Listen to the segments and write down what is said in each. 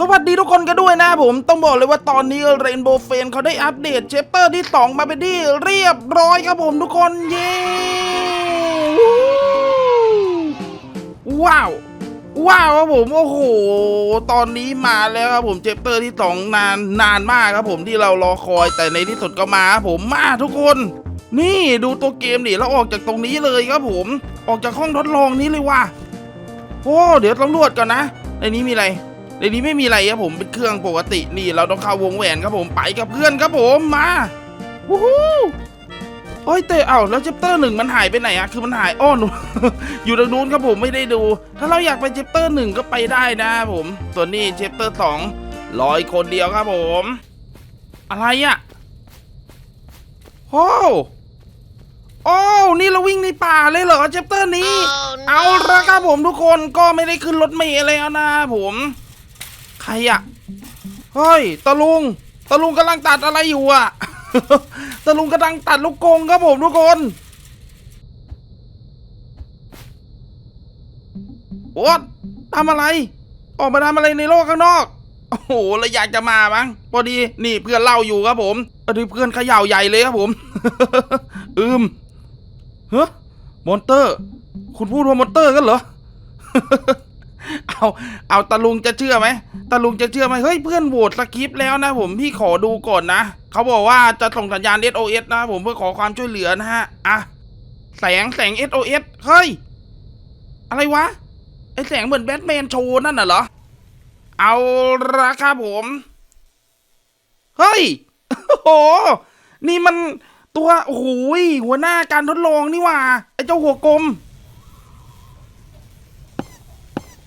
สวัสดีทุกคนกันด้วยนะผมต้องบอกเลยว่าตอนนี้เรนโบว์เฟนเขาได้อัปเดตเชปเตอร์ที่ 2 มาเป็นที่เรียบร้อยครับผมทุกคน เย้ว้าวว้าวครับผมโอ้โห ตอนนี้มาแล้วครับผมเชปเตอร์ที่ 2 นานนานมากครับผมที่เรารอคอยแต่ในที่สุดก็มาครับผมมาทุกคน นี่ดูตัวเกมดิแล้วออกจากตรงนี้เลยครับผม ออกจากห้องทดลองนี้เลยว่ะโอ้เดี๋ยวตำรวจก่อนนะในนี้มีอะไร ในนี้ไม่มีอะไรครับผมเป็นเครื่องปกตินี่เราต้องเข้าวงแหวนครับผมไปกับเพื่อนครับผมมาวู้ฮู้โอ้ยเตะเอ้าแล้วเจปเตอร์หนึ่งมันหายไปไหนอะคือมันหายอ้อหนูอยู่ตรงนู้นครับผมไม่ได้ดู ถ้าเราอยากไปเจปเตอร์หนึ่งก็ไปได้นะครับผมส่วนนี้เจปเตอร์สองรอยคนเดียวครับผม อะไรอะโอ้โอ้นี่เราวิ่งในป่าเลยเหรอเจปเตอร์นี้ เอาละครับผมทุกคนก็ไม่ได้ขึ้นรถเมล์แล้วนะผม ใครอะเฮ้ยตะลุงตะลุงกำลังตัดอะไรอยู่อะตะลุงกำลังตัดลูกกงครับผมทุกคนโอ๊ตทำอะไร ออกมาทำอะไรในโลกข้างนอกโอ้โหแล้วอยากจะมามั้งพอดีนี่เพื่อนเล่าอยู่ครับผมอดีเพื่อนเขย่าใหญ่เลยครับผม อืมเฮ้มอนเตอร์ คุณพูดว่ามอนเตอร์กันเหรอ เอาเอาตาลุงจะเชื่อไหมตาลุงจะเชื่อไหมเฮ้ยเพื่อนโหวตสคริปต์แล้วนะผมพี่ขอดูก่อนนะเขาบอกว่าจะส่งสัญญาณ SOS นะผมเพื่อขอความช่วยเหลือนะฮะอะแสงแสง SOS เฮ้ย อะไรวะไอแสงเหมือนแบทแมนโชว์นั่นน่ะเหรอ เอาละครับผม เฮ้ยโอ้โหนี่มันตัวโอ้โหยหัวหน้าการทดลองนี่ว่าไอเจ้าหัวกลม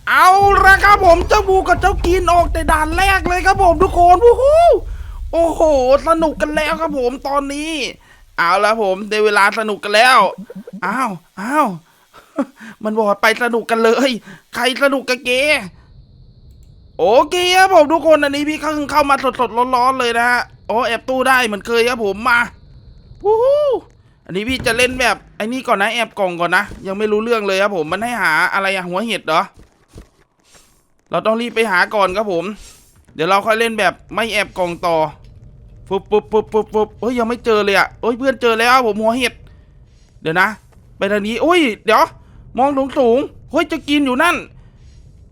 เอาละครับผมเจ้าบูกับเจ้ากินออกแต่ด่านแรกเลยครับผมทุกคนวู้ฮู้โอ้โห สนุกกันแล้วครับผมตอนนี้ เอาละผมได้เวลาสนุกกันแล้ว อ้าวอ้าวมันบอกไปสนุกกันเลย ใครสนุกกับเกโอเคครับผมทุกคนอันนี้พี่เพิ่งเข้ามาสดๆร้อนๆเลยนะฮะโอ้แอบตู้ได้เหมือนเคยครับผมมาวู้ฮู้อันนี้พี่จะเล่นแบบไอ้นี่ก่อนนะแอบกล่องก่อนนะยังไม่รู้เรื่องเลยครับผมมันให้หาอะไรอะหัวเห็ดเหรอ เราต้องรีบไปหาก่อนครับผม เดี๋ยวเราค่อยเล่นแบบไม่แอบกล่องต่อปุ๊บปุ๊บปุ๊บปุ๊บปุ๊บเฮ้ยยังไม่เจอเลยอะเฮ้ยเพื่อนเจอแล้วผมหัวเห็ด เดี๋ยวนะ ไปทางนี้โอ้ย เดี๋ยว มองสูงสูงเฮ้ยจะกินอยู่นั่น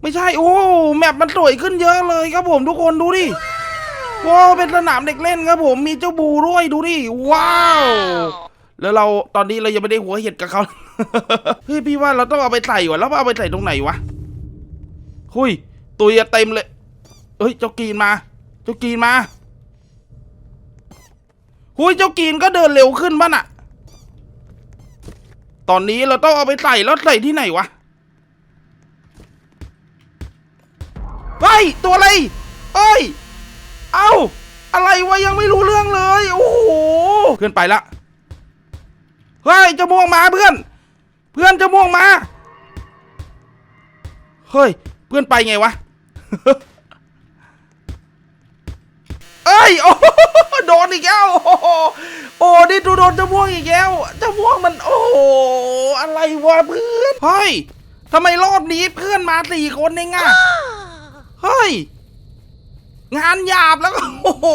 ไม่ใช่โอ้แมปมันสวยขึ้นเยอะเลยครับผมทุกคนดูดิว้าวเป็นสนามเด็กเล่นครับผมมีเจ้าบูด้วยดูดิว้าวแล้วเราตอนนี้เรายังไม่ได้หัวเห็ดกับเขาเฮ้ยพี่ว่าเราต้องเอาไปใส่วะแล้วเอาไปใส่ตรงไหนวะ หุยตุยเต็มเลยเฮ้ยเจ้ากีนมา เจ้ากีนมาหุยเจ้ากีนก็เดินเร็วขึ้นบ้าน่ะ ตอนนี้เราต้องเอาไปใส่แล้วใส่ที่ไหนวะเฮ้ยตัวอะไรเอ้ย เอ้า อะไรวะยังไม่รู้เรื่องเลย โอ้โห เพื่อนไปละ เฮ้ยเจะม่วงมาเพื่อน เพื่อนเจะม่วงมา เฮ้ย เพื่อนไปไงวะ เอ้ย โอ้โหโดนอีกแล้ว โอ้โหโอ้นี่ดูโดนเจะม่วงอีกแล้วเจะม่วงมัน โอ้โหอะไรวะเพื่อน เฮ้ยทำไมรอบนี้เพื่อนมาสี่คนเองอะเฮ้ย งานหยาบแล้วก็โอ้โห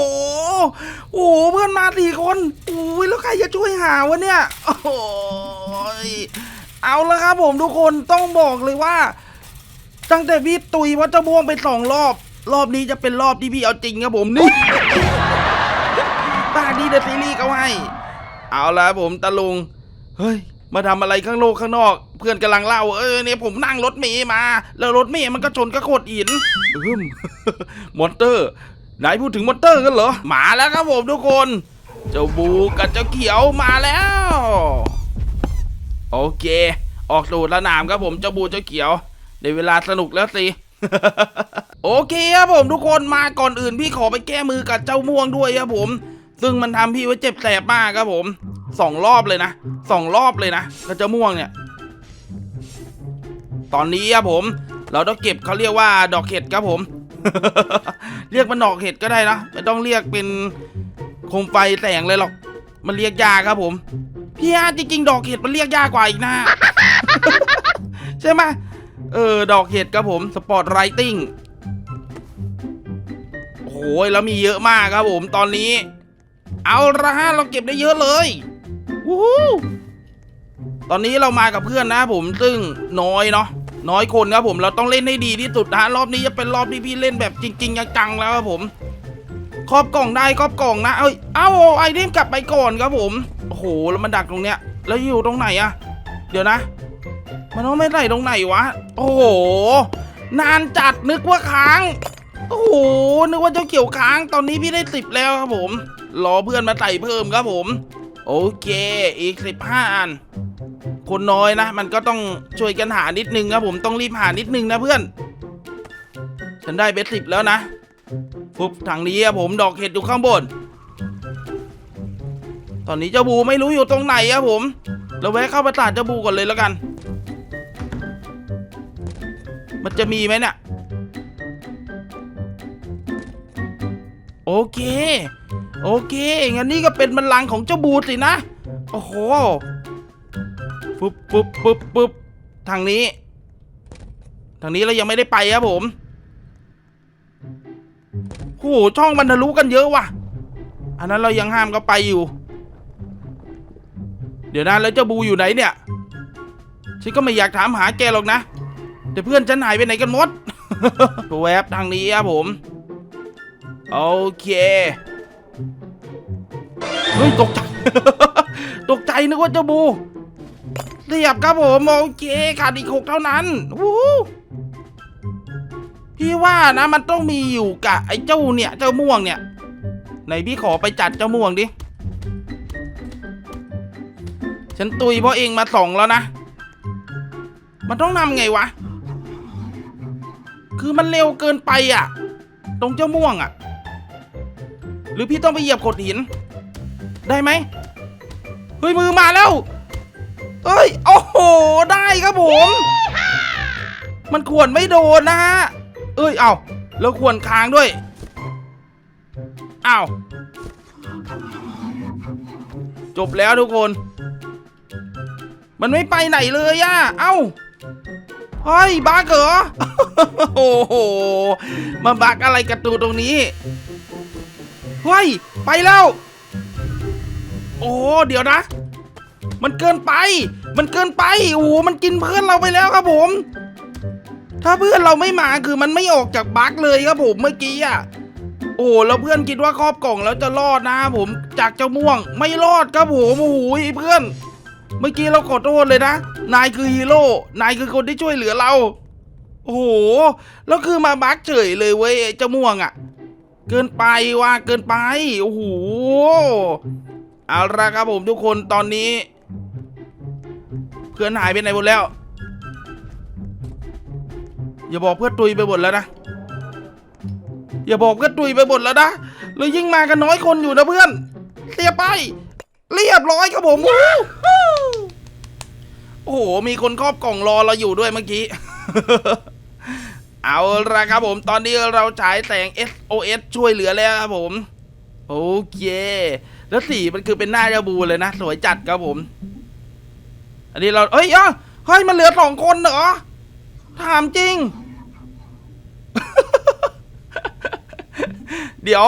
โอ้โห เพื่อนมาสี่คนโอ้ยแล้วใครจะช่วยหาวะเนี่ย โอ้โหยเอาละครับผมทุกคนต้องบอกเลยว่า ตั้งแต่พี่ตุยวัดเจ้าม่วงไปสองรอบ รอบนี้จะเป็นรอบที่พี่เอาจริงครับผมนี่บ้านนี้เดอะซีรีส์เขาให้ เอาละผมตะลุง เฮ้ย มาทำอะไรข้างโลกข้างนอก เพื่อนกำลังเล่า เออเนี่ยผมนั่งรถเมย์มา แล้วรถเมย์มันก็ชนก็โคตรหินอืมมอนเตอร์ไหนพูดถึงมอนเตอร์กันเหรอมาแล้วครับผมทุกคน เจ้าบูกับเจ้าเขียวมาแล้ว โอเค ออกสู่สนามครับผมเจ้าบูเจ้าเขียว ในเวลาสนุกแล้วสิโอเคครับผมทุกคนมาก่อนอื่นพี่ขอไปแก้มือกับเจ้าม่วงด้วยครับผม ซึ่งมันทำพี่ไว้เจ็บแสบมากครับผมสองรอบเลยนะสองรอบเลยนะกับเจ้าม่วงเนี่ย ตอนนี้ครับผม เราต้องเก็บเขาเรียกว่าดอกเห็ดครับผม เรียกมันดอกเห็ดก็ได้นะไม่ต้องเรียกเป็นโคมไฟแสงเลยหรอก มันเรียกยากครับผม พี่อาจริงๆดอกเห็ดมันเรียกยากกว่าอีกนะใช่ไหม เออ ดอกเห็ดครับผมสปอร์ตไรติงแล้วมีเยอะมากครับผมตอนนี้ เอาละฮะเราเก็บได้เยอะเลยวู้ฮู้ตอนนี้เรามากับเพื่อนนะผมซึ่งน้อยเนาะน้อยคนครับผมเราต้องเล่นให้ดีที่สุดนะรอบนี้จะเป็นรอบที่พี่เล่นแบบจริง ๆ จังๆแล้วครับผมครอบกล่องได้ครอบกล่องนะเอ้ยเอ้าไอเทมกลับไปก่อนครับผมโอ้โหแล้วมันดักตรงเนี้ย แล้วอยู่ตรงไหนอะเดี๋ยวนะ มันต้องไม่ไหลตรงไหนวะ โอ้โห นานจัดนึกว่าค้าง โอ้โห นึกว่าเจ้าเกี่ยวค้าง ตอนนี้พี่ได้สิบแล้วครับผม รอเพื่อนมาใส่เพิ่มครับผม โอเค อีกสิบห้าอัน คนน้อยนะ มันก็ต้องช่วยกันหานิดนึงครับผม ต้องรีบหานิดนึงนะเพื่อน ฉันได้เบสสิบแล้วนะ ปุ๊บทางนี้อะผม ดอกเห็ดอยู่ข้างบน ตอนนี้เจ้าบูไม่รู้อยู่ตรงไหนอะผม เราแวะเข้าประสาทเจ้าบูก่อนเลยแล้วกัน มันจะมีไหมเนี่ยโอเค โอเค งั้นนี่ก็เป็นบัลลังของเจ้าบูดสินะ โอ้โห ปุ๊บปุ๊บปุ๊บปุ๊บทางนี้ ทางนี้เรายังไม่ได้ไปครับผมโอ้โหช่องมันทะลุกันเยอะว่ะ อันนั้นเรายังห้ามก็ไปอยู่ เดี๋ยวนะแล้วเจ้าบูอยู่ไหนเนี่ย ฉันก็ไม่อยากถามหาแกหรอกนะ แต่เพื่อนฉันหายไปไหนกันหมดแวบทางนี้ครับผม โอเค เฮ้ย ตกใจ ตกใจนึกว่าเจ้าบูเรียบครับผมโอเคขาดอีกหกเท่านั้นวู้ฮู้พี่ว่านะมันต้องมีอยู่กับไอ้เจ้าเนี่ย เจ้าม่วงเนี่ยไหนพี่ขอไปจัดเจ้าม่วงดิ ฉันตุยเพราะเองมาสองแล้วนะ มันต้องทำไงวะ คือมันเร็วเกินไปอะ ตรงเจ้าม่วงอะ หรือพี่ต้องไปเหยียบโขดหิน ได้ไหมเฮ้ยมือมาแล้วเอ้ย โอ้โห ได้ครับผม มันขวนไม่โดนนะฮะ เอ้ย เอาแล้วควรค้างด้วย อ้าว จบแล้วทุกคน มันไม่ไปไหนเลยอะเอ้า เฮ้ยบักเหรอ โอ้โห มาบักอะไรกระตูตรงนี้ เฮ้ย ไปแล้ว โอ้เดี๋ยวนะ มันเกินไป มันเกินไป โอ้โห มันกินเพื่อนเราไปแล้วครับผม ถ้าเพื่อนเราไม่มาคือมันไม่ออกจากบักเลยครับผมเมื่อกี้อะโอ้แล้วเพื่อนคิดว่าครอบกล่องแล้วจะรอดนะผมจากเจ้าม่วงไม่รอดครับผมโอ้โหเพื่อน เมื่อกี้เราขอโทษเลยนะ นายคือฮีโร่ นายคือคนที่ช่วยเหลือเรา โอ้โห แล้วคือมาบั๊กเฉยเลยเว้ยเจ้าม่วงอะ เกินไปว่ะเกินไป โอ้โห เอาละครับผมทุกคนตอนนี้ เพื่อนหายไปไหนหมดแล้ว อย่าบอกเพื่อนตุยไปหมดแล้วนะ อย่าบอกเพื่อนตุยไปหมดแล้วนะแล้วยิ่งมากันน้อยคนอยู่นะเพื่อนเรียบไป เรียบร้อยครับผม อ้โห มีคนครอบกล่องรอเราอยู่ด้วยเมื่อกี้ เอาละครับผมตอนนี้เราฉายแสง SOS ช่วยเหลือแล้วครับผม โอเคแล้วสีมันคือเป็นหน้าเจ้าบูเลยนะ สวยจัดครับผม อันนี้เราเอ้ยอะเฮ้ยมันเหลือสองคนเหรอ ถามจริง เดี๋ยว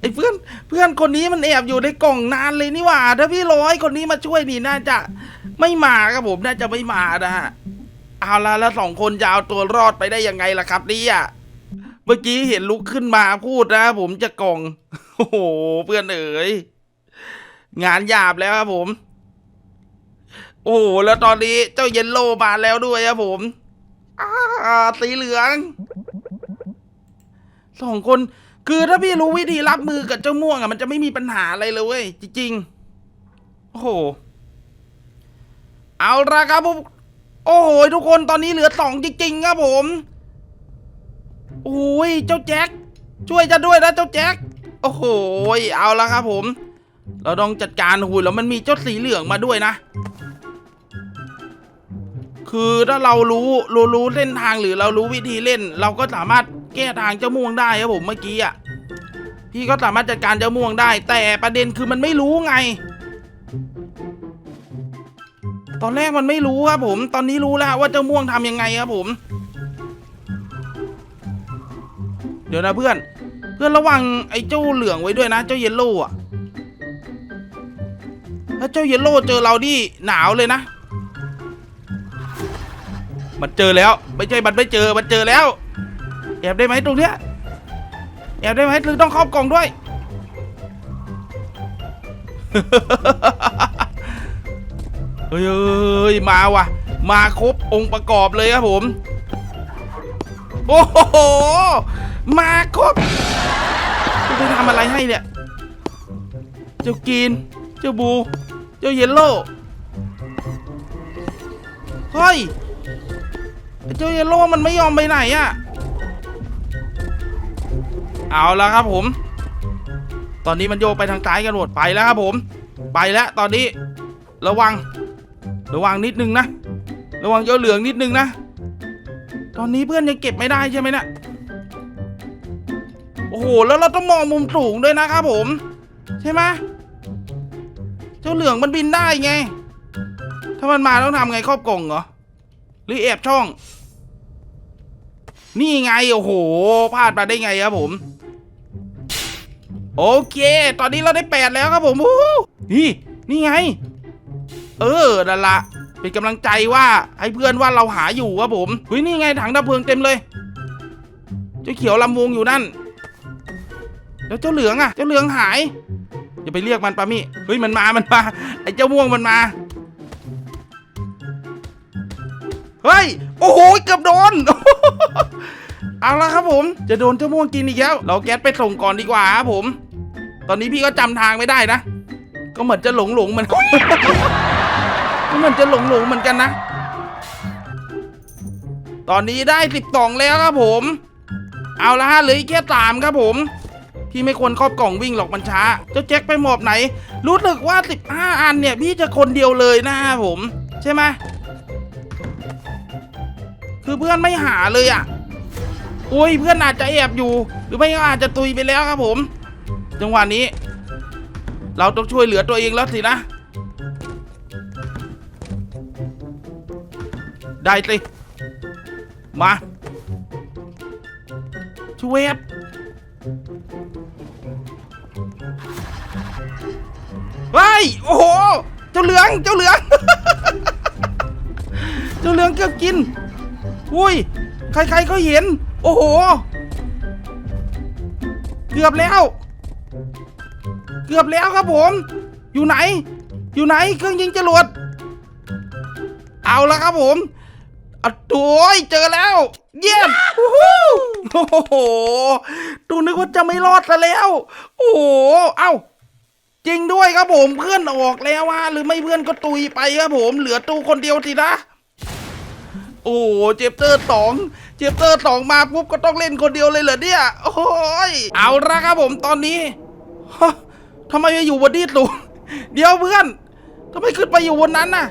ไอ้เพื่อนเพื่อนคนนี้มันแอบอยู่ในกล่องนานเลยนี่หว่า ถ้าพี่ร้อยคนนี้มาช่วยนี่น่าจะ ไม่มาครับผมน่าจะไม่มานะฮะเอาละแล้วสองคนจะเอาตัวรอดไปได้ยังไงล่ะครับเนี่ยเมื่อกี้เห็นลุกขึ้นมาพูดนะ ผมจะกล่อง โอ้โหเพื่อนเอ๋ยงานหยาบแล้วครับผม โอ้โหแล้วตอนนี้เจ้าเยนโลมาแล้วด้วยครับผมอ่าสีเหลืองสองคนคือถ้าพี่รู้วิธีรับมือกับเจ้าม่วงอะมันจะไม่มีปัญหาอะไรเลยเว้ยจริงๆโอ้โห เอาละครับผมโอ้โหทุกคนตอนนี้เหลือสองจริงๆครับผมโอ้ยเจ้าแจ็คช่วยจะด้วยนะเจ้าแจ็คโอ้โหเอาละครับผม เราต้องจัดการหูยแล้วมันมีเจ้าสีเหลืองมาด้วยนะ คือถ้าเรารู้รู้รู้เส้นทางหรือเรารู้วิธีเล่น เราก็สามารถแก้ทางเจ้าม่วงได้ครับผมเมื่อกี้อะพี่ก็สามารถจัดการเจ้าม่วงได้ แต่ประเด็นคือมันไม่รู้ไง ตอนแรกมันไม่รู้ครับผม ตอนนี้รู้แล้วว่าเจ้าม่วงทำยังไงครับผม เดี๋ยวนะเพื่อน เพื่อนระวังไอ้เจ้าเหลืองไว้ด้วยนะ เจ้าเยลโล่อะถ้าเจ้าเยลโล่เจอเราดิหนาวเลยนะ มันเจอแล้ว ไม่ใช่มันไม่เจอ มันเจอแล้ว แอบได้ไหมตรงเนี้ย แอบได้ไหมหรือต้องครอบกล่องด้วย เฮ้ยเฮ้ยมาว่ะ มาครบองค์ประกอบเลยครับผม โอ้โห มาครบจะไปทำอะไรให้เนี่ย เจ้ากีน เจ้าบู เจ้าเยลโล่เฮ้ย เจ้าเยลโล่มันไม่ยอมไปไหนอะเอาแล้วครับผม ตอนนี้มันโยกไปทางซ้ายกันหมดไปแล้วครับผม ไปแล้วตอนนี้ ระวัง ระวังนิดนึงนะ ระวังเจ้าเหลืองนิดนึงนะ ตอนนี้เพื่อนยังเก็บไม่ได้ใช่ไหมเนะี่ยโอ้โห แล้วเราต้องมองมุมสูงด้วยนะครับผม ใช่ไหมเจ้าเหลืองมันบินได้ไง ถ้ามันมาต้องทำไงครอบกล่องเหรอ หรือแอบช่อง นี่ไง โอ้โห พลาดมาได้ไงครับผม โอเค ตอนนี้เราได้แปดแล้วครับผมนี่ นี่ไง เออนั่นละเป็นกำลังใจว่าให้เพื่อนว่าเราหาอยู่ครับผมเฮ้ยนี่ไงถังดับเพลิงเต็มเลยเจ้าเขียวลำวงอยู่นั่น แล้วเจ้าเหลืองอะเจ้าเหลืองหายอย่าไปเรียกมันปามี่เฮ้ยมันมา มันมา ไอ้เจ้าม่วงมันมา เฮ้ย โอ้โห เกือบโดน เอาละครับผม จะโดนเจ้าม่วงกินอีกแล้ว เราแก๊สไปส่งก่อนดีกว่าครับผม ตอนนี้พี่ก็จำทางไม่ได้นะ ก็เหมือนจะหลงหลงเหมัน มือนจะหลงหลงเหมือนกันนะ ตอนนี้ได้สิบสองแล้วครับผม เอาละฮะเหลืออีกแค่สามครับผมพี่ไม่ควรครอบกล่องวิ่งหรอกมันช้า เจ้าแจ็คไปหมอบไหน รู้สึกว่าสิบห้าอันเนี่ย พี่จะคนเดียวเลยนะครับผม ใช่ไหมคือเพื่อนไม่หาเลยอะโอ้ยเพื่อนอาจจะแอบอยู่ หรือไม่ก็อาจจะตุยไปแล้วครับผม จังหวะนี้ เราต้องช่วยเหลือตัวเองแล้วสินะ ได้สิ มาช่วบเฮ้ย โอ้โห เจ้าเหลือง เจ้าเหลือง เจ้าเหลืองเกือบกิน อุ้ย ใครๆก็เห็น โอ้โห เกือบแล้ว เกือบแล้วครับผม อยู่ไหน อยู่ไหน เครื่องยิงจรวด เอาละครับผม อะโถยเจอแล้ว เยี่ยมวู้ฮู้โอ้โหตูนึกว่าจะไม่รอดซะแล้ว โอ้โหเอ้าจริงด้วยครับผมเพื่อนออกแล้วว่า หรือไม่เพื่อนก็ตุยไปครับผม เหลือตูคนเดียวสินะ โอ้โหเจฟเตอร์สองเจฟเตอร์สองมาปุ๊บก็ต้องเล่นคนเดียวเลยเหรอเนี่ย โอ้ยเอาละครับผมตอนนี้ฮะทำไมไปอยู่บนที่สูงเดี๋ยวเพื่อนทำไมขึ้นไปอยู่บนนั้นน่ะ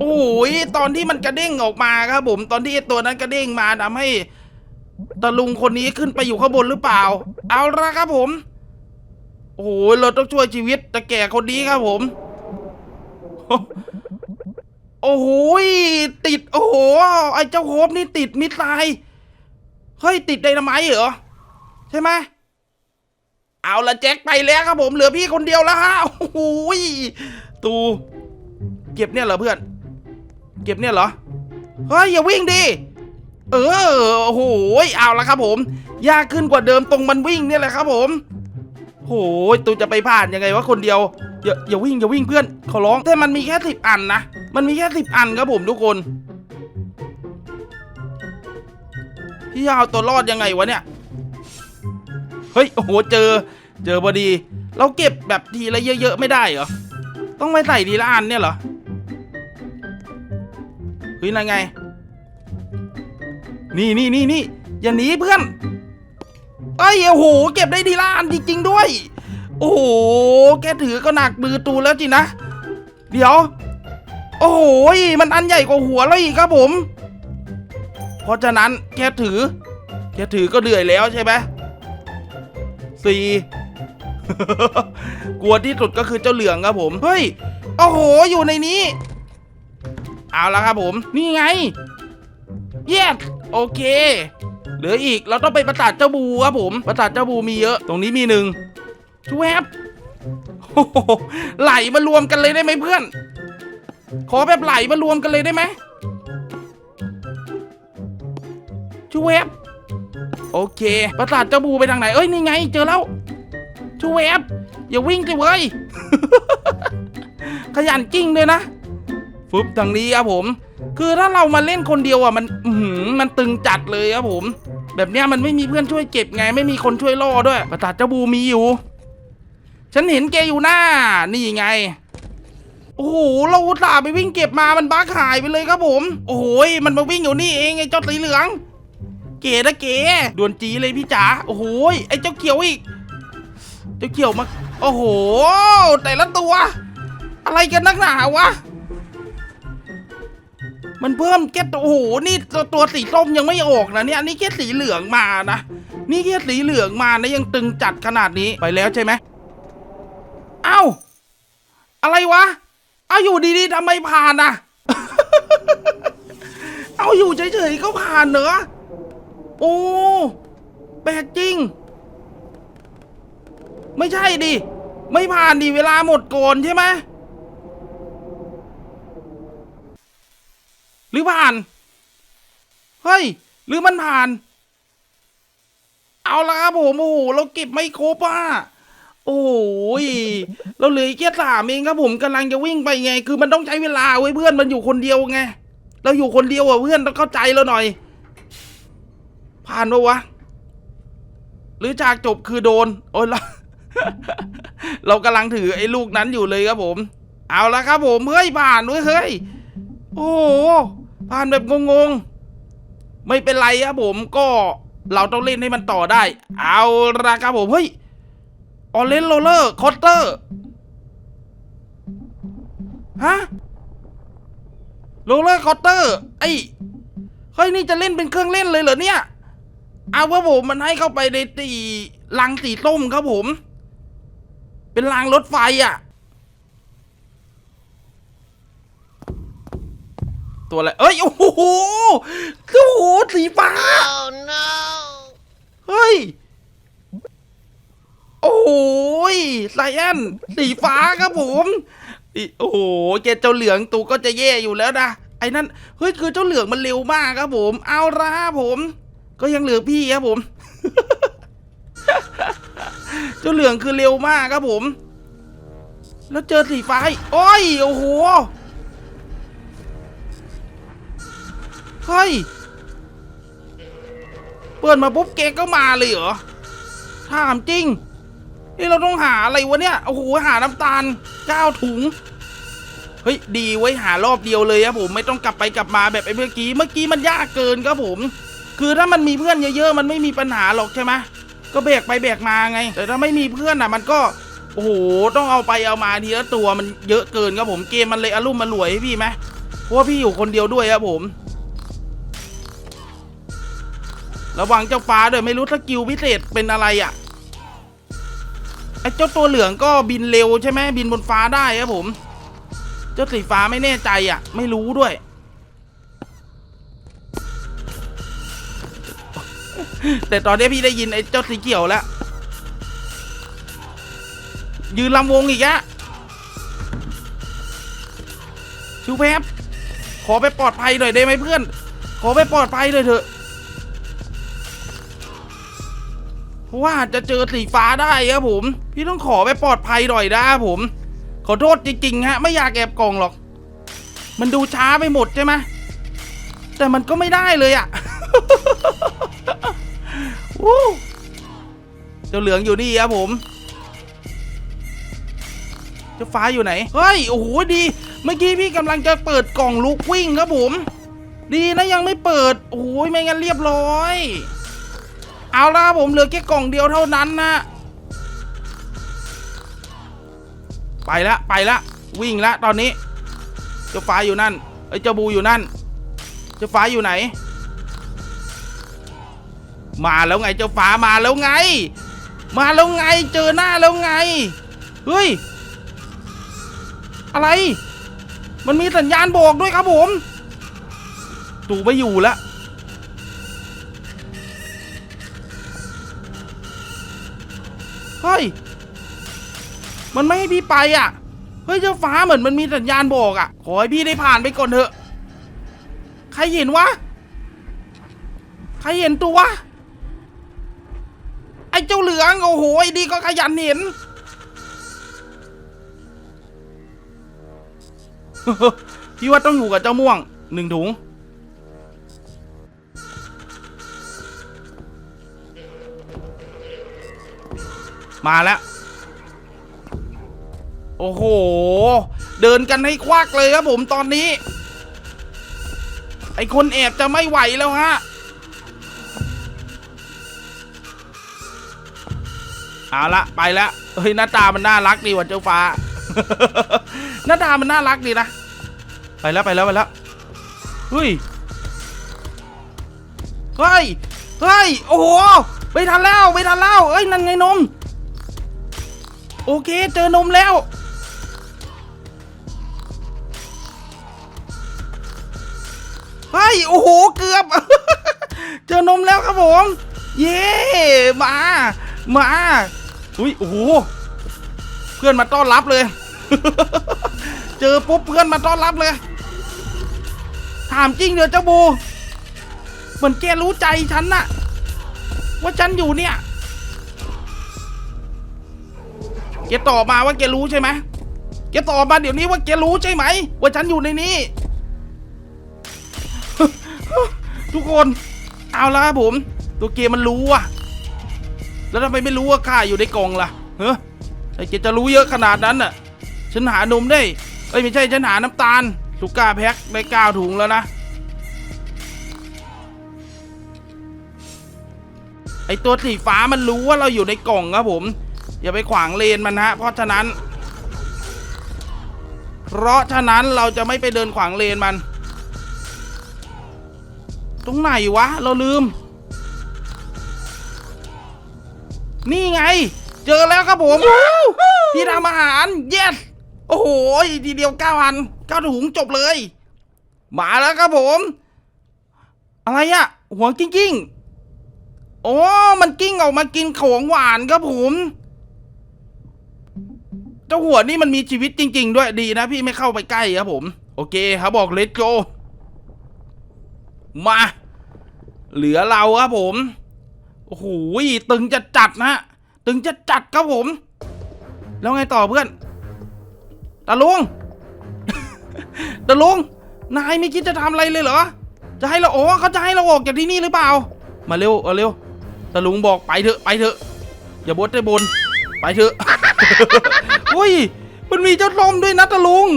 โอ้ยตอนที่มันกระเด้งออกมาครับผม ตอนที่ตัวนั้นกระเด้งมาทำให้ตะลุงคนนี้ขึ้นไปอยู่ข้างบนหรือเปล่า เอาละครับผม โอ้โหเราต้องช่วยชีวิตตะแก่คนนี้ครับผม โอ้โหติด โอ้โห ไอ้เจ้าโฮปนี่ติดมิดไซล์เฮ้ยติดไดนาไมต์เหรอ ใช่ไหมเอาละแจ็คไปแล้วครับผมเหลือพี่คนเดียวแล้วฮะโอ้โหตูเก็บเนี่ยเหรอเพื่อน เก็บเนี่ยเหรอ เฮ้ย อย่าวิ่งดิ เออ โอ้โหเอาละครับผม ยากขึ้นกว่าเดิมตรงมันวิ่งเนี่ยแหละครับผมโหยตูจะไปผ่านยังไงวะคนเดียว อย่าอย่าวิ่งอย่าวิ่งเพื่อนขอร้องแต่มันมีแค่สิบอันนะ มันมีแค่สิบอันครับผมทุกคน พี่จะเอาตัวรอดยังไงวะเนี่ย เฮ้ย โอ้โห เจอ เจอพอดี เราเก็บแบบทีละเยอะๆไม่ได้เหรอ ต้องไปใส่ทีละอันเนี่ยเหรอ เฮ้ยนั่นไง นี่นี่นี่นี่อย่าหนีเพื่อนเอ้ยโอ้โห เก็บได้ดีละอันจริง ๆ ด้วย โอ้โห แกถือก็หนักมือตูแล้วจินะ เดี๋ยว โอ้โห มันอันใหญ่กว่าหัวแล้วอีกครับผม เพราะฉะนั้นแกถือ แกถือก็เหนื่อยแล้วใช่ไหมสี่กลัวที่สุดก็คือเจ้าเหลืองครับผม เฮ้ย โอ้โห อยู่ในนี้ เอาละครับผม นี่ไง เย้โอเค เหลืออีก เราต้องไปประสาทเจ้าบูครับผม ประสาทเจ้าบูมีเยอะ ตรงนี้มีหนึ่งช่วยแอบไหลมารวมกันเลยได้ไหมเพื่อน ขอแบบไหลมารวมกันเลยได้ไหมช่วยแอบโอเค ประสาทเจ้าบูไปทางไหน เอ้ย นี่ไง เจอแล้วช่วยแอบอย่าวิ่งสิเว้ย ขยันจริงเลยนะ ฟึบทางนี้ครับผม คือถ้าเรามาเล่นคนเดียวอะมันหือมันตึงจัดเลยครับผม แบบเนี้ยมันไม่มีเพื่อนช่วยเก็บไง ไม่มีคนช่วยล่อด้วยประสาเจ้าบูมีอยู่ ฉันเห็นแกอยู่หน้า นี่ไงโอ้โห เราอุตส่าห์ไปวิ่งเก็บมา มันบ้าหายไปเลยครับผม โอ้โหยมันมาวิ่งอยู่นี่เองไอ้เจ้าสีเหลือง เก๋นะเก๋ดวนจีเลยพี่จ๋า โอ้โหยไอ้เจ้าเขียวอีก เจ้าเขียวมา โอ้โห แต่ละตัว อะไรกันนักหนาวะ มันเพิ่มแค่ตัวโอ้โหนี่ตัวตัวสีส้มยังไม่ออกนะเนี่ยนี่แค่สีเหลืองมานะนี่แค่สีเหลืองมานะยังตึงจัดขนาดนี้ไปแล้วใช่ไหมเอ้า อะไรวะ เอาอยู่ดีๆทำไมผ่านอะ เอาอยู่เฉยๆก็ผ่านเหรอโอ้แปลกจริง ไม่ใช่ดิ ไม่ผ่านดิเวลาหมดก่อนใช่ไหม รือผ่าน เฮ้ย หรือมันผ่าน เอาละครับผมโอ้โหเราเก็บไม่ครบอะโอ้ยเราเหลืออีกแค่สามเองครับผมกำลังจะวิ่งไปไง คือมันต้องใช้เวลาไว้ยเพื่อนมันอยู่คนเดียวไง เราอยู่คนเดียวอะเพื่อนต้องเข้าใจเราหน่อย ผ่านปะวะ หรือจากจบคือโดน โอ้ยเราเรากำลังถือไอ้ลูกนั้นอยู่เลยครับผม เอาละครับผมเฮ้ยผ่านเว้ยเฮ้ย โอ้ ผ่านแบบงงๆ ไม่เป็นไรครับผมก็เราต้องเล่นให้มันต่อได้ เอาละครับผม เฮ้ย ออเรนโรเลอร์คอตเตอร์ ฮะ โรเลอร์คอตเตอร์ ไอ้เฮ้ยนี่จะเล่นเป็นเครื่องเล่นเลยเหรอเนี่ย เอาว่าผมมันให้เข้าไปในตีลังสีส้มครับผม เป็นรางรถไฟอะ ตัวอะไร เอ้ย โอ้โหโอ้โหสีฟ้า Oh no! เฮ้ย โอ้โหยไซแอนสีฟ้าครับผมอิโอ้โหเกเจ้าเหลืองตูก็จะแย่อยู่แล้วนะ ไอ้นั่น เฮ้ย คือเจ้าเหลืองมันเร็วมากครับผม เอาละครับผม ก็ยังเหลือพี่ครับผม เจ้าเหลืองคือเร็วมากครับผม แล้วเจอสีฟ้าอีกโอ้ย โอ้โห เฮ้ย เปิดมาปุ๊บเกก็มาเลยเหรอ ถามจริง นี่เราต้องหาอะไรวะเนี่ย โอ้โห หาน้ำตาลเก้าถุง เฮ้ย ดีไว้หารอบเดียวเลยครับผม ไม่ต้องกลับไปกลับมาแบบไอ้เมื่อกี้ เมื่อกี้มันยากเกินครับผม คือถ้ามันมีเพื่อนเยอะๆ มันไม่มีปัญหาหรอกใช่ไหมก็แบกไปแบกมาไง แต่ถ้าไม่มีเพื่อนอะ มันก็โอ้โห ต้องเอาไปเอามาทีละตัวมันเยอะเกินครับผม เกมมันเลยอารมณ์มันรวยพี่ไหมเพราะว่าพี่อยู่คนเดียวด้วยครับผม ระวังเจ้าฟ้าด้วยไม่รู้สกิลพิเศษเป็นอะไรอะไอ้เจ้าตัวเหลืองก็บินเร็วใช่ไหมบินบนฟ้าได้ครับผม เจ้าสีฟ้าไม่แน่ใจอะ ไม่รู้ด้วย แต่ตอนนี้พี่ได้ยินไอ้เจ้าสีเขียวแล้ว ยืนลำวงอีกอะชิวแพบขอไปปลอดภัยหน่อยได้ไหมเพื่อน ขอไปปลอดภัยหน่อยเถอะ เพราะว่าจะเจอสีฟ้าได้ครับผม พี่ต้องขอไปปลอดภัยหน่อยนะผม ขอโทษจริงๆฮะ ไม่อยากแอบกล่องหรอก มันดูช้าไปหมดใช่ไหมแต่มันก็ไม่ได้เลยอะ่ะเจ้าเหลืองอยู่นี่ครับผมเจ้าฟ้าอยู่ไหน เฮ้ย โอ้โหดี เมื่อกี้พี่กำลังจะเปิดกล่องลูกวิ่งครับผม ดีนะยังไม่เปิด โอ้โหไม่งั้นเรียบร้อย เอาละผมเหลือแค่กล่องเดียวเท่านั้นนะ ไปละไปละ วิ่งละตอนนี้ เจ้าฟ้าอยู่นั่นเอ้ยเจ้าบูอยู่นั่น เจ้าฟ้าอยู่ไหน มาแล้วไงเจ้าฟ้ามาแล้วไง มาแล้วไงเจอหน้าแล้วไง เฮ้ย อะไร มันมีสัญญาณบอกด้วยครับผม ตูไม่อยู่แล้ว เฮ้ย มันไม่ให้พี่ไปอะ เฮ้ยเจ้าฟ้าเหมือนมันมีสัญญาณบอกอะ ขอให้พี่ได้ผ่านไปก่อนเถอะ ใครเห็นวะ ใครเห็นตัวไอ้เจ้าเหลืองโอ้โหไอ้ดีก็ขยันเห็น พี่ว่าต้องอยู่กับเจ้าม่วงหนึ่งถุง มาแล้ว โอ้โห เดินกันให้ควักเลยครับผมตอนนี้ ไอคนแอบจะไม่ไหวแล้วฮะเอาละไปแล้วเฮ้ยหน้าตามันน่ารักดีว่ะเจ้าฟ้า หน้าตามันน่ารักดีนะ ไปแล้วไปแล้วไปแล้วเฮ้ยเฮ้ยเฮ้ยโอ้โหไม่ทันแล้วไม่ทันแล้วเอ้ยนั่นไงนม โอเค เจอนมแล้วเฮ้โอ้โห เกือบ เจอนมแล้วครับผม เย้มา มา อุ้ย โอ้โห เพื่อนมาต้อนรับเลย เจอปุ๊บเพื่อนมาต้อนรับเลย ถามจริงเดี๋ยวเจ้าบู เหมือนแกรู้ใจฉันน่ะ ว่าฉันอยู่เนี่ย แกตอบมาว่าแกรู้ใช่ไหมแกตอบมาเดี๋ยวนี้ว่าแกรู้ใช่ไหม ว่าฉันอยู่ในนี้ ทุกคนเอาละผม ตัวเกมมันรู้อะแล้วทำไมไม่รู้ว่าข้าอยู่ในกล่องล่ะเฮ้ยไอ้แกจะรู้เยอะขนาดนั้นน่ะ ฉันหานมได้เอ้ยไม่ใช่ฉันหาน้ำตาลสุก้าแพ็คได้เก้าถุงแล้วนะ ไอตัวสีฟ้ามันรู้ว่าเราอยู่ในกล่องครับผม อย่าไปขวางเลนมันฮะเพราะฉะนั้น เพราะฉะนั้นเราจะไม่ไปเดินขวางเลนมัน ตรงไหนวะ เราลืม นี่ไง เจอแล้วครับผมที่ทำอาหาร yes โอ้โห ทีเดียวเก้าพันเก้าถุงจบเลย มาแล้วครับผม อะไรอะหัวกิ้งกิ้งโอ้ มันกิ้งออกมากินของหวานครับผม เจ้าหัวนี่มันมีชีวิตจริง ๆ ด้วยดีนะพี่ไม่เข้าไปใกล้ครับผม โอเคครับบอกเลตโกมา เหลือเราครับผมโอ้โหตึงจะจัดนะตึงจะจัดครับผม แล้วไงต่อเพื่อนตาลุงตาลุงนายไม่คิดจะทำอะไรเลยเหรอ จะให้เราโอ้เขาจะให้เราออกจากที่นี่หรือเปล่า มาเร็วเอาเร็วตาลุงบอกไปเถอะไปเถอะ อย่าบดได้บน ไปเถอะ อุ้ย มันมีเจ้าลมด้วยนะตาลุง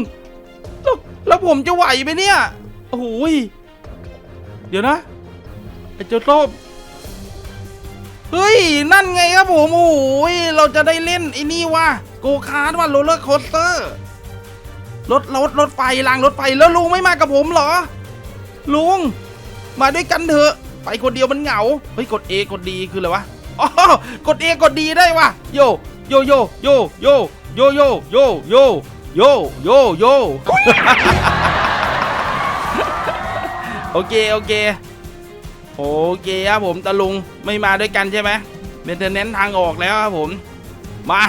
แล้วผมจะไหวไหมเนี่ย โอ้โหยเดี๋ยวนะไอ้เจ้าส้มเฮ้ย นั่นไงครับผม โอ้ย เราจะได้เล่นไอ้นี่ว่ะโกคาร์ดว่าโรลเลอร์โคสเตอร์ รถรถรถไฟรางรถไฟแล้วลุงไม่มากับผมเหรอ ลุง มาด้วยกันเถอะ ไปคนเดียวมันเหงา เฮ้ย กด A กด D คืออะไรวะ อ๋อ กด A กด D ได้วะโย โยโยโยโยโยโยโยโยโยโยโยโอเคโอเคโอเคครับผมตะลุงไม่มาด้วยกันใช่ไหมเมนเทนเนนทางออกแล้วครับผมมา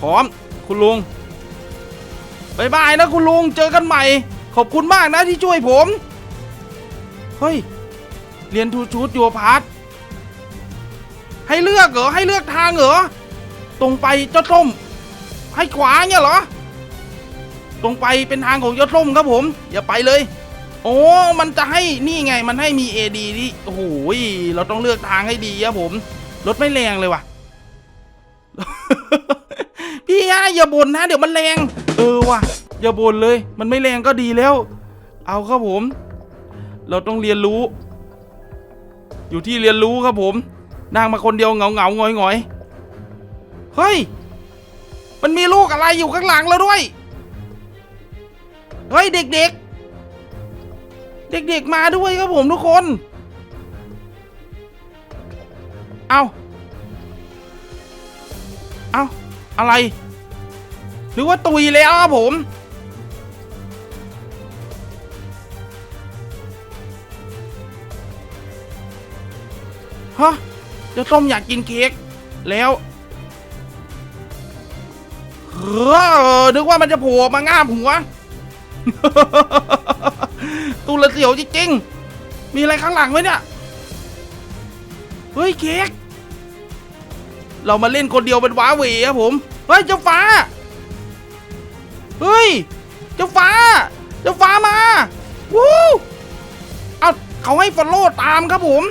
พร้อมคุณลุงบายบายนะคุณลุงเจอกันใหม่ ขอบคุณมากนะที่ช่วยผม เฮ้ย เรียนทูชูดยูพาร์ท ให้เลือกเหรอให้เลือกทางเหรอตรงไปเจ้าส้ม ให้ขวาเนี่ยเหรอ ตรงไปเป็นทางของเจ้าส้มครับผม อย่าไปเลย โอ้มันจะให้นี่ไงมันให้มี AD ที่โอ้โหยเราต้องเลือกทางให้ดีครับผมรถไม่แรงเลยว่ะ พี่ฮะอย่าบ่นนะ เดี๋ยวมันแรง เออว่ะ อย่าบ่นเลย มันไม่แรงก็ดีแล้ว เอาครับผม เราต้องเรียนรู้ อยู่ที่เรียนรู้ครับผม นั่งมาคนเดียวเหงาเหงาหงอยหงอยเฮ้ย มันมีลูกอะไรอยู่ข้างหลังเราด้วย เฮ้ยเด็กๆ เด็กๆมาด้วยครับผมทุกคน เอาเอาอะไร หรือว่าตุยแล้วครับผมฮะ เจะต้มอยากกินเค้กแล้วเออนึกว่ามันจะโผล่มาง่ามหัวตูละเสียวจริงๆ มีอะไรข้างหลังไหมเนี่ย เฮ้ยเค้ก เรามาเล่นคนเดียวเป็นว้าเหวครับผม เฮ้ยเจ้าฟ้า เฮ้ยเจ้าฟ้า เจ้าฟ้ามา วู้ เอาเขาให้ฟอลโล่ตามครับผม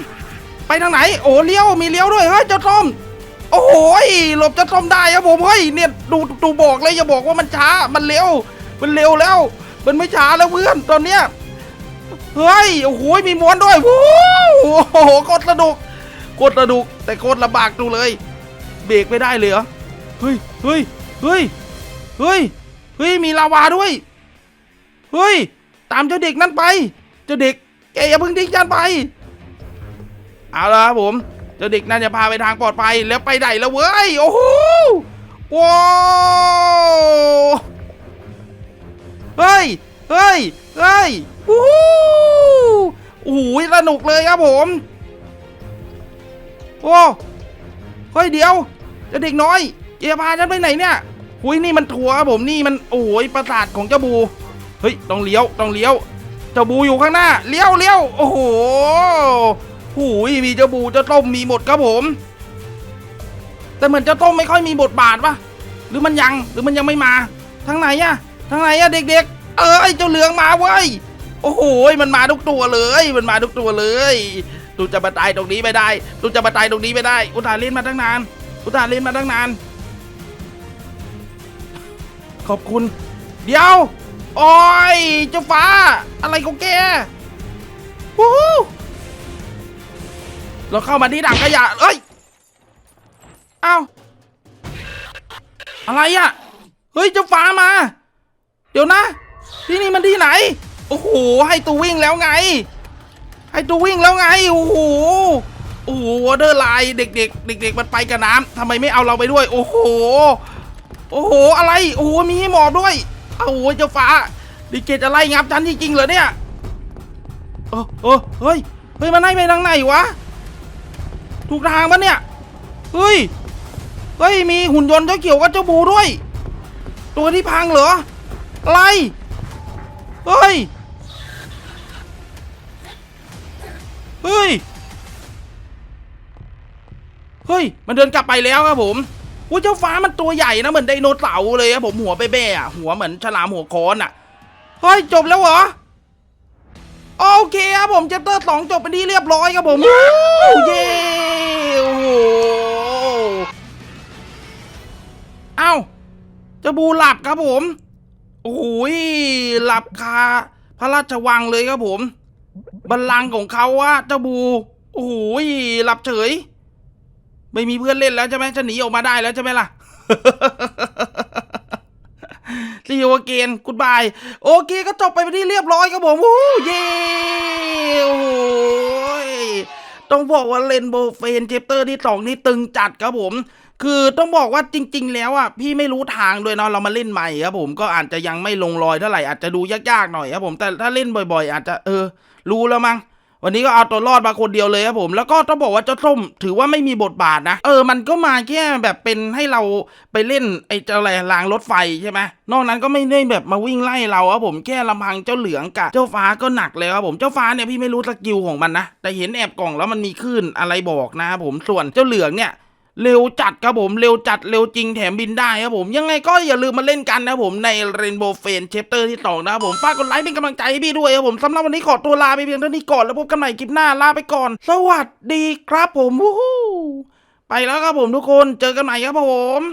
ไปทางไหน โอ้เลี้ยวมีเลี้ยวด้วยเฮ้ยเจ้าส้มโอ้โหยหลบเจ้าส้มได้ครับผมเฮ้ยเนี่ยดูดูบอกเลยอย่าบอกว่ามันช้ามันเร็วมันเร็วแล้ว มันไม่ช้าแล้วเพื่อนตอนเนี้ยเฮ้ยโอ้โหมีม้วนด้วยวู้โอ้โหโคตรสนุกโคตรสนุกแต่โคตรลำบากดูเลย เบรกไม่ได้เลยเหรอเฮ้ยเฮ้ยเฮ้ยเฮ้ยเฮ้ยมีลาวาด้วยเฮ้ยตามเจ้าเด็กนั่นไป เจ้าเด็กแกอย่าเพิ่งทิ้งฉันไป เอาละครับผมเจ้าเด็กนั่นจะพาไปทางปลอดภัยแล้วไปไหนแล้วเว้ย โอ้โหว้าวเฮ้ย เฮ้ย เฮ้ยโอ้โหโอ้โหสนุกเลยครับผมโอ้เฮ้ยเดี๋ยวเจ้าเด็กน้อยเกียพาฉันไปไหนเนี่ยหุยนี่มันทัวครับผมนี่มันโอ้ยประสาทของเจ้าบู เฮ้ยต้องเลี้ยวต้องเลี้ยว เจ้าบูอยู่ข้างหน้า เลี้ยวเลี้ยวโอ้โห หูยมีเจ้าบูเจ้าต้มมีหมดครับผม แต่เหมือนเจ้าต้มไม่ค่อยมีบทบาทวะหรือมันยังหรือมันยังไม่มาทางไหนอะทางไหนอะเด็กๆ เออไอเจ้าเหลืองมาเว้ยโอ้โหมันมาทุกตัวเลย มันมาทุกตัวเลยตูจะมาตายตรงนี้ไม่ได้ตูจะมาตายตรงนี้ไม่ได้ อุตส่าห์เล่นมาตั้งนาน อุตส่าห์เล่นมาตั้งนาน ขอบคุณ เดี๋ยวโอ้ยเจ้าฟ้า อะไรของแกวู้ เราเข้ามาที่ถังขยะเอ้ยเอ้าอะไรอะเฮ้ยเจ้าฟ้ามา เดี๋ยวนะ ที่นี่มันที่ไหน โอ้โห ให้ตูวิ่งแล้วไง ให้ตูวิ่งแล้วไง โอ้โห โอ้โหวอเดอร์ไลน์เด็กๆ เด็ก ๆ มันไปกับน้ำทำไมไม่เอาเราไปด้วย โอ้โห โอ้โห อะไร โอ้โห มีให้หมอบด้วย โอ้โห เจ้าฟ้า ดิเกตจะไล่งับฉันจริงๆเหรอเนี่ย เออเออเฮ้ย เฮ้ย มันให้ไปทางไหนวะ ถูกทางปะเนี่ย เฮ้ย เฮ้ย มีหุ่นยนต์เจ้าเกี่ยวกับเจ้าบูด้วย ตัวที่พังเหรอ อะไร เฮ้ย เฮ้ย เฮ้ย มันเดินกลับไปแล้วครับผมอุ้ยเจ้าฟ้ามันตัวใหญ่นะเหมือนไดโนเสาร์เลยครับผมหัวเบ้ๆอะหัวเหมือนฉลามหัวค้อนอะ เฮ้ย จบแล้วเหรอ โอเคครับผมเจปเตอร์สองจบไปนที่เรียบร้อยครับผมวู้เย้โอ้โหเอ้าเจ้าบูหลับครับผมโอ้โหหลับคาพระราชวังเลยครับผม บัลลังก์ของเขาอะเจ้าบูโอ้โหหลับเฉย ไม่มีเพื่อนเล่นแล้วใช่ไหมจะหนีออกมาได้แล้วใช่ไหมล่ะ ซีโอเกนกูดบาย โอเคก็จบไปเป็นที่เรียบร้อยครับผมวู้เย้โอ้โหยต้องบอกว่าเลนโบเฟนเจปเตอร์ที่สองนี่ตึงจัดครับผมคือต้องบอกว่าจริง ๆ แล้วอะพี่ไม่รู้ทางด้วยเนาะเรามาเล่นใหม่ครับผมก็อาจจะยังไม่ลงรอยเท่าไหร่อาจจะดูยากๆหน่อยครับผมแต่ถ้าเล่นบ่อย ๆ อาจจะเออ รู้แล้วมั้ง วันนี้ก็เอาตัวรอดมาคนเดียวเลยครับผม แล้วก็ต้องบอกว่าเจ้าส้มถือว่าไม่มีบทบาทนะ เออ มันก็มาแค่แบบเป็นให้เราไปเล่นไอ้เจ้าอะไรรางรถไฟใช่ไหมนอกนั้นก็ไม่ได้แบบมาวิ่งไล่เราครับผมแค่ลำพังเจ้าเหลืองกับเจ้าฟ้าก็หนักเลยครับผมเจ้าฟ้าเนี่ยพี่ไม่รู้สกิลของมันนะแต่เห็นแอบกล่องแล้วมันมีคลื่นอะไรบอกนะครับผมส่วนเจ้าเหลืองเนี่ย เร็วจัดครับผมเร็วจัดเร็วจริงแถมบินได้ครับผมยังไงก็อย่าลืมมาเล่นกันนะผมใน Rainbow f a n Chapter ที่2นะครับผมฝากกดไลค์เป็นกำลังใจให้พี่ด้วยครับผมสำหรับวันนี้ขอตัวลาไปเพียงเท่านี้ก่อนแล้วพบกันใหม่คลิปหน้าลาไปก่อน สวัสดีครับผมวู้ฮู้ไปแล้วครับผมทุกคนเจอกันใหม่ครับผม